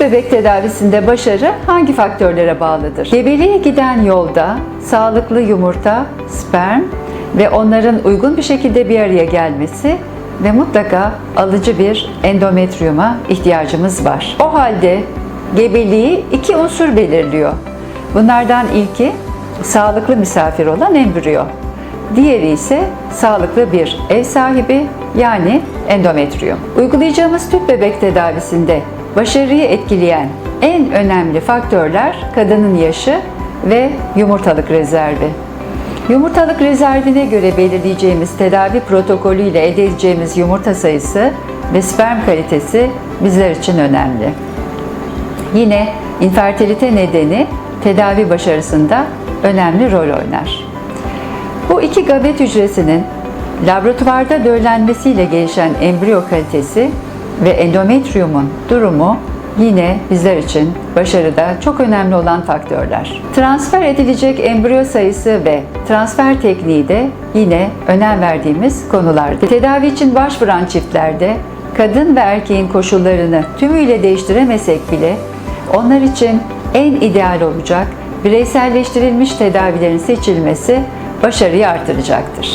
Bebek tedavisinde başarı hangi faktörlere bağlıdır? Gebeliğe giden yolda sağlıklı yumurta, sperm ve onların uygun bir şekilde bir araya gelmesi ve mutlaka alıcı bir endometriyuma ihtiyacımız var. O halde gebeliği iki unsur belirliyor. Bunlardan ilki sağlıklı misafir olan embriyo. Diğeri ise sağlıklı bir ev sahibi yani endometriyum. Uygulayacağımız tüp bebek tedavisinde başarıyı etkileyen en önemli faktörler kadının yaşı ve yumurtalık rezervi. Yumurtalık rezervine göre belirleyeceğimiz tedavi protokolü ile elde edeceğimiz yumurta sayısı ve sperm kalitesi bizler için önemli. Yine infertilite nedeni tedavi başarısında önemli rol oynar. Bu iki gabet hücresinin laboratuvarda döllenmesiyle gelişen embriyo kalitesi ve endometriyumun durumu yine bizler için başarıda çok önemli olan faktörler. Transfer edilecek embriyo sayısı ve transfer tekniği de yine önem verdiğimiz konulardır. Tedavi için başvuran çiftlerde kadın ve erkeğin koşullarını tümüyle değiştiremesek bile onlar için en ideal olacak bireyselleştirilmiş tedavilerin seçilmesi başarıyı artıracaktır.